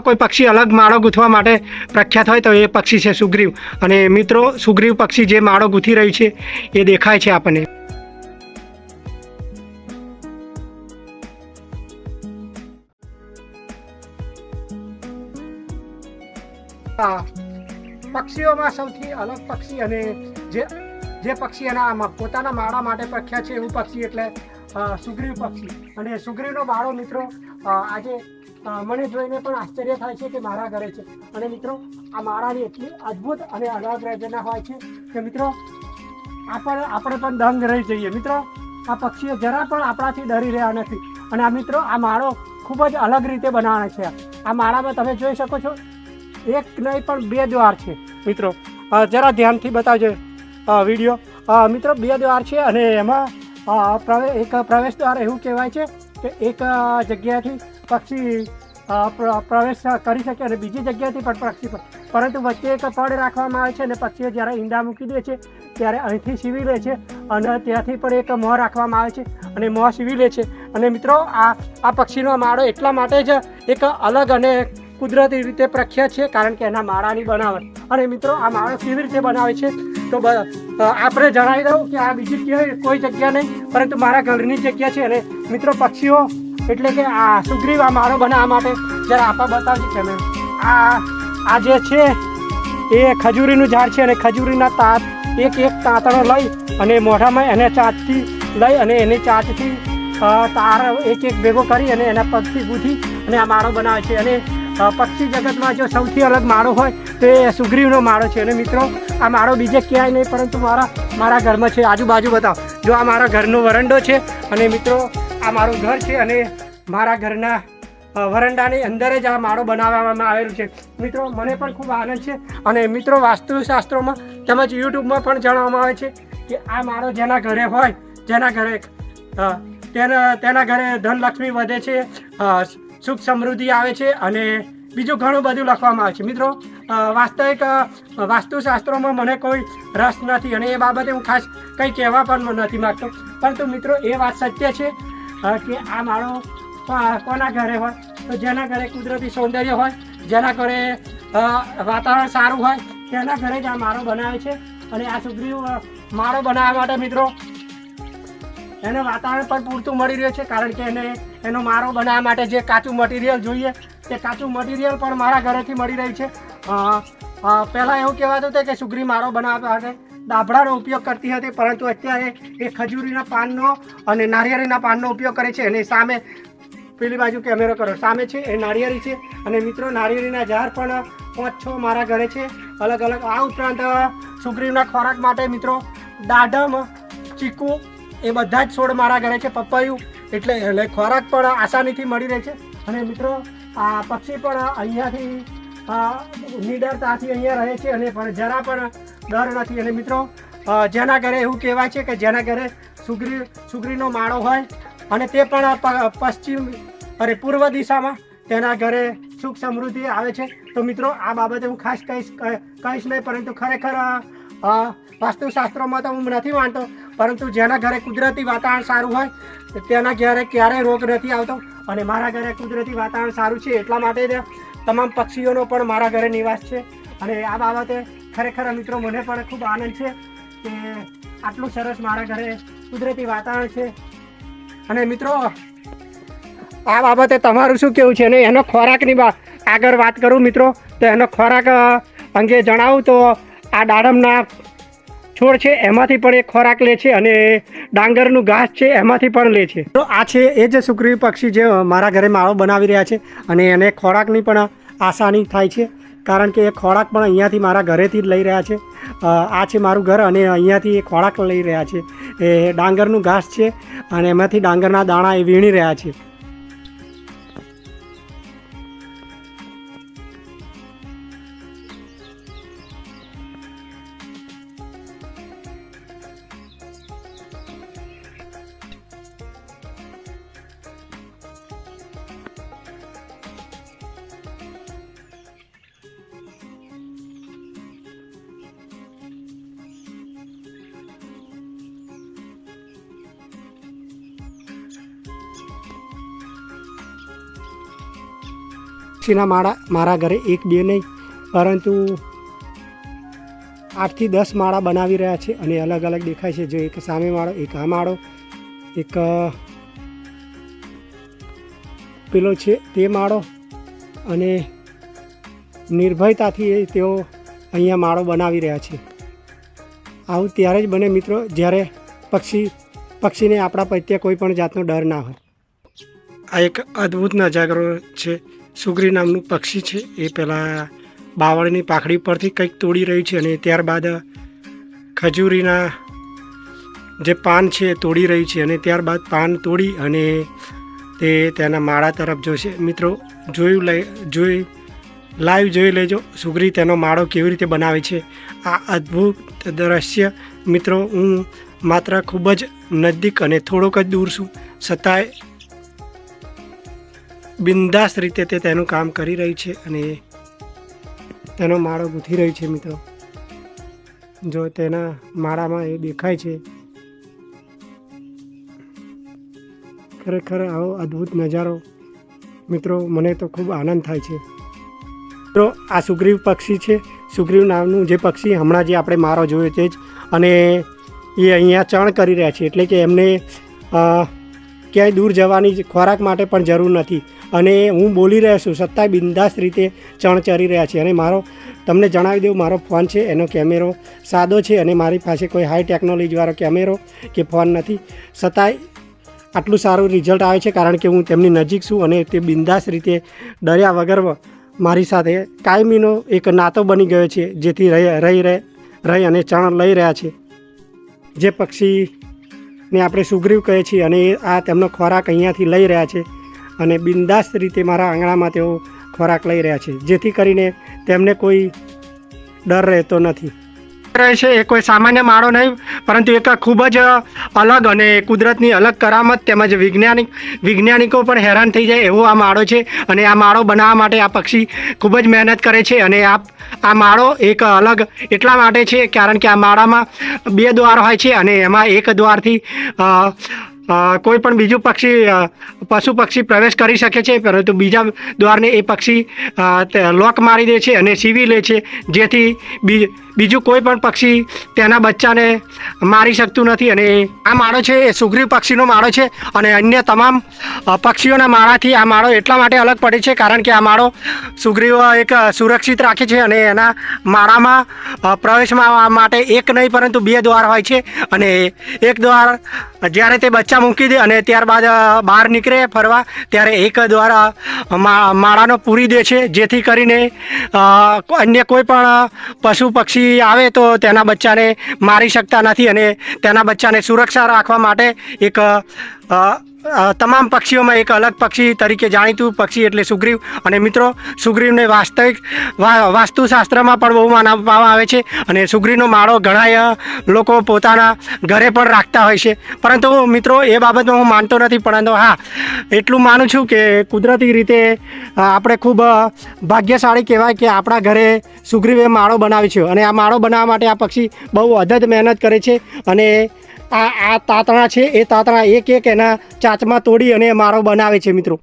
કોઈ પક્ષી અલગ માળો ગૂંથવા માટે પ્રખ્યાત હોય તો એ પક્ષી છે સુગ્રીવ. અને મિત્રો, સુગ્રીવ પક્ષી જે માળો ગૂંથી રહ્યું છે, એ દેખાય છે આપણને. પક્ષીઓમાં સૌથી અલગ પક્ષી અને જે જે પક્ષી એના પોતાના માળા માટે પ્રખ્યાત છે એવું પક્ષી એટલે સુગ્રીવ પક્ષી. અને સુગ્રીવનો માળો મિત્રો આજે મને જોઈને પણ આશ્ચર્ય થાય છે કે મારા ઘરે છે. અને મિત્રો, આ માળાની એટલી અદ્ભુત અને અલગ રચના હોય છે કે મિત્રો આપણે આપણે પણ દંગ રહી જઈએ. મિત્રો, આ પક્ષીઓ જરા પણ આપણાથી ડરી રહ્યા નથી. અને આ મિત્રો, આ માળો ખૂબ જ અલગ રીતે બનાવે છે. આ માળામાં તમે જોઈ શકો છો, એક નહીં પણ બે દ્વાર છે. મિત્રો જરા ધ્યાનથી બતાવજો વીડિયો. મિત્રો, બે દ્વાર છે અને એમાં પ્રવેશ પ્રવે, એક પ્રવેશ દ્વાર એવું કહેવાય છે કે એક જગ્યાથી પક્ષી પ્રવેશ કરી શકે અને બીજી જગ્યાએથી પણ પક્ષી પરંતુ વચ્ચે એક પડ રાખવામાં આવે છે અને પક્ષીઓ જ્યારે ઈંડા મૂકી દે છે, ત્યારે અહીંથી સીવી લે છે અને ત્યાંથી પણ એક મોં રાખવામાં આવે છે અને મોં સીવી લે છે. અને મિત્રો, આ આ પક્ષીનો માળો એટલા માટે જ એક અલગ અને કુદરતી રીતે પ્રખ્યાત છે કારણ કે એના માળાની બનાવટ. અને મિત્રો, આ માળો કેવી રીતે બનાવે છે? તો આપણે જણાવી દઉં કે આ બીજી કોઈ જગ્યા નહીં, પરંતુ મારા ઘરની જગ્યા છે અને મિત્રો, પક્ષીઓ એટલે કે આ સુગ્રીવ, આ મારો બનાવવા માટે જરા આપા બતાવજો તમે આ આ જે છે, એ ખજૂરીનું ઝાડ છે અને ખજૂરીના તાત એક એક તાંતણો લઈ અને મોઢામાં એને ચાંચથી લઈ અને એની ચાંચથી તાર એક એક ભેગો કરી અને એના પગથી ગૂંથી અને આ મારો બનાવે છે. અને પક્ષી જગતમાં જો સૌથી અલગ માળો હોય, તો એ સુગ્રીવનો માળો છે. અને મિત્રો, આ માળો બીજે ક્યાંય નહીં, પરંતુ મારા મારા ઘરમાં છે. આજુબાજુ બતાવો. જો આ મારા ઘરનો વરંડો છે, અને મિત્રો, આ મારું ઘર છે, અને મારા ઘરના વરંડાની અંદર જ આ માળો બનાવવામાં આવેલું છે. મિત્રો, મને પણ ખૂબ આનંદ છે. અને મિત્રો, વાસ્તુશાસ્ત્રોમાં તેમજ યુટ્યુબમાં પણ જણાવવામાં આવે છે કે આ માળો જેના ઘરે હોય, જેના ઘરે તેના તેના ઘરે ધનલક્ષ્મી વધે છે સુખ સમૃદ્ધિ આવે છે અને બીજું ઘણું બધું લખવામાં આવે છે. મિત્રો વાસ્તવિક વાસ્તુશાસ્ત્રોમાં મને કોઈ રસ નથી અને એ બાબતે હું ખાસ કંઈ કહેવા પણ નથી માગતો. પરંતુ મિત્રો, એ વાત સત્ય છે કે આ માળો કોના ઘરે હોય? તો જેના ઘરે કુદરતી સૌંદર્ય હોય, જેના ઘરે વાતાવરણ સારું હોય, તેના ઘરે જ આ માળો બનાવે છે. અને આ સુગ્રીવ મારો બનાવવા માટે મિત્રો, એને વાતાવરણ પણ પૂરતું મળી રહ્યું છે, કારણ કે એને એનો મારો બનાવવા માટે જે કાચું મટીરિયલ જોઈએ, તે કાચું મટીરિયલ પણ મારા ઘરેથી મળી રહ્યું છે. પહેલાં એવું કહેવાતું હતું કે સુગ્રી મારો બનાવવા માટે દાભડાનો ઉપયોગ કરતી હતી, પરંતુ અત્યારે એ ખજૂરીના પાનનો અને નારિયેળીના પાનનો ઉપયોગ કરે છે. અને સામે પેલી બાજુ કેમેરો કરો. સામે છે એ નાળિયેરી છે. અને મિત્રો નાળિયેરીના ઝાડ પણ પાંચ છ મારા ઘરે છે. અલગ અલગ આ ઉપરાંત સુગ્રીવના ખોરાક માટે મિત્રો, દાડમ, ચીકુ એ બધા જ છોડ મારા ઘરે છે. પપૈયું એટલે એટલે ખોરાક પણ આસાનીથી મળી રહે છે. અને મિત્રો, આ પક્ષી પણ અહીંયાથી નિડરતાથી અહીંયા રહે છે અને પણ જરા પણ ડર નથી. અને મિત્રો જેના ઘરે એવું કહેવાય છે કે જેના ઘરે સુગ્રી, સુગ્રીનો માળો હોય અને તે પણ પશ્ચિમ અરે પૂર્વ દિશામાં તેના ઘરે સુખ સમૃદ્ધિ આવે છે. તો મિત્રો, આ બાબતે હું ખાસ કહીશ કહીશ નહીં, પરંતુ ખરેખર વાસ્તુશાસ્ત્રોમાં તો હું નથી માનતો. પરંતુ જેના ઘરે કુદરતી વાતાવરણ સારું હોય તેના ઘરે ક્યારેય રોગ નથી આવતો. અને મારા ઘરે કુદરતી વાતાવરણ સારું છે એટલા માટે તમામ પક્ષીઓનો પણ મારા ઘરે નિવાસ છે. અને આ બાબતે ખરેખર મિત્રો મને પણ ખૂબ આનંદ છે કે આટલું સરસ મારા ઘરે કુદરતી વાતાવરણ છે. અને મિત્રો, આ બાબતે તમારું શું કેવું છે? અને એનો ખોરાકની આગળ વાત કરું મિત્રો, તો એનો ખોરાક અંગે જણાવું તો આ દાડમના છોડ છે, એમાંથી પણ એ ખોરાક લે છે અને ડાંગરનું ઘાસ છે, એમાંથી પણ લે છે. તો આ છે એ જ સુગ્રીવ પક્ષી જે મારા ઘરે માળો બનાવી રહ્યા છે અને એને ખોરાકની પણ આસાની થાય છે, કારણ કે એ ખોરાક પણ અહીંયાથી મારા ઘરેથી જ લઈ રહ્યા છે. આ છે મારું ઘર અને અહીંયાથી એ ખોરાક લઈ રહ્યા છે. એ ડાંગરનું ઘાસ છે અને એમાંથી ડાંગરના દાણા એ વીણી રહ્યા છે. પક્ષીના માળા મારા ઘરે એક બે નહીં, પરંતુ આઠથી દસ માળા બનાવી રહ્યા છે અને અલગ અલગ દેખાય છે. જો એક સામે માળો, એક આ માળો, એક પેલો છે તે માળો અને નિર્ભયતાથી તેઓ અહીંયા માળો બનાવી રહ્યા છે. આવું ત્યારે જ બને મિત્રો, જ્યારે પક્ષી, પક્ષીને આપણા પ્રત્યે કોઈ પણ જાતનો ડર ના હોય. આ એક અદ્ભુત નજારો છે. સુગ્રી નામનું પક્ષી છે. એ પહેલાં બાવળની પાખડી પરથી કંઈક તોડી રહ્યું છે અને ત્યારબાદ ખજૂરીના જે પાન છે તોડી રહ્યું છે અને ત્યારબાદ પાન તોડી અને તે તેના માળા તરફ જોશે. મિત્રો, જોયું લઈ, જોઈ, લાઈવ જોઈ લેજો. સુગ્રી તેનો માળો કેવી રીતે બનાવે છે. આ અદ્ભુત દ્રશ્ય, મિત્રો, હું માત્ર ખૂબ જ નજદીક અને થોડોક જ દૂર છું. છતાંય બિંદાસ રીતે તે તેનું કામ કરી રહી છે અને તેનો માળો ગૂંથી રહી છે મિત્રો. જો તેના માળામાં એ દેખાય છે. ખરેખર આવો અદ્ભુત નજારો. મિત્રો, મને તો ખૂબ આનંદ થાય છે. મિત્રો, આ સુગ્રીવ પક્ષી છે. સુગ્રીવ નામનું જે પક્ષી હમણાં જે આપણે મારો જોયો તે જ. અને એ અહીંયા ચણ કરી રહ્યા છે. એટલે કે એમને ક્યાંય દૂર જવાની ખોરાક માટે પણ જરૂર નથી. અને હું બોલી રહ્યો છું સત્તાય બિંદાસ રીતે ચણ ચરી રહ્યા છે. અને મારો, તમને જણાવી દઉં, મારો ફોન છે, એનો કેમેરો સાદો છે અને મારી પાસે કોઈ હાઈ ટેકનોલોજીવાળો કેમેરો કે ફોન નથી. છતાંય આટલું સારું રિઝલ્ટ આવે છે કારણ કે હું તેમની નજીક છું અને તે બિંદાસ રીતે ડર્યા વગર મારી સાથે કાયમીનો એક નાતો બની ગયો છે, જેથી રહી રહી રહી રહી અને ચણ લઈ રહ્યા છે. જે પક્ષીને આપણે સુગ્રીવ કહીએ છીએ અને આ તેમનો ખોરાક અહીંયાથી લઈ રહ્યા છે અને બિંદાસ્ત રીતે મારા આંગણામાં તેઓ ખોરાક લઈ રહ્યા છે. જેથી કરીને તેમને કોઈ ડર રહેતો નથી. રહે છે, એ કોઈ સામાન્ય માળો નહીં, પરંતુ એક ખૂબ જ અલગ અને કુદરતની અલગ કરામત તેમજ વૈજ્ઞાનિક, વૈજ્ઞાનિકો પણ હેરાન થઈ જાય એવો આ માળો છે. અને આ માળો બનાવવા માટે આ પક્ષી ખૂબ જ મહેનત કરે છે અને આ આ માળો એક અલગ એટલા માટે છે કારણ કે આ માળામાં બે દ્વાર હોય છે અને એમાં એક દ્વારથી કોઈ પણ બીજું પક્ષી પશુ પક્ષી પ્રવેશ કરી શકે છે, પરંતુ બીજા દ્વારને એ પક્ષી લોક મારી દે છે અને સીવી લે છે, જેથી બીજું કોઈ પણ પક્ષી તેના બચ્ચાને મારી શકતું નથી અને આ માળો છે, એ સુગ્રીવ પક્ષીનો માળો છે અને અન્ય તમામ પક્ષીઓના માળાથી આ માળો એટલા માટે અલગ પડે છે, કારણ કે આ માળો સુગ્રીવ એક સુરક્ષિત રાખે છે અને એના માળામાં પ્રવેશમાં માટે એક નહીં, પરંતુ બે દ્વાર હોય છે અને એક દ્વાર જ્યારે તે બચ્ચા મૂકી દે અને ત્યારબાદ બહાર નીકળે ફરવા, ત્યારે એક દ્વારા માળાનો પૂરી દે છે. જેથી કરીને અન્ય કોઈ પણ પશુ પક્ષી આવે તો તેના બચ્ચાને મારી શકતા નથી અને તેના બચ્ચાને સુરક્ષા રાખવા માટે એક તમામ પક્ષીઓમાં એક અલગ પક્ષી તરીકે જાણીતું પક્ષી એટલે સુગ્રીવ. અને મિત્રો, સુગ્રીવને વાસ્તવિક વાસ્તુશાસ્ત્રમાં પણ બહુ માનવામાં આવે છે અને સુગ્રીવનો માળો ઘણા લોકો પોતાના ઘરે પણ રાખતા હોય છે. પરંતુ મિત્રો, એ બાબતમાં હું માનતો નથી, પરંતુ હા, એટલું માનું છું કે કુદરતી રીતે આપણે ખૂબ ભાગ્યશાળી કહેવાય કે આપણા ઘરે સુગ્રીવે માળો બનાવ્યો છે. અને આ માળો બનાવવા માટે આ પક્ષી બહુ અદદ મહેનત કરે છે અને આ આ તાતણા છે, એ તાતણા એક એક એના ચાચમાં તોડી અને મારો બનાવે છે મિત્રો.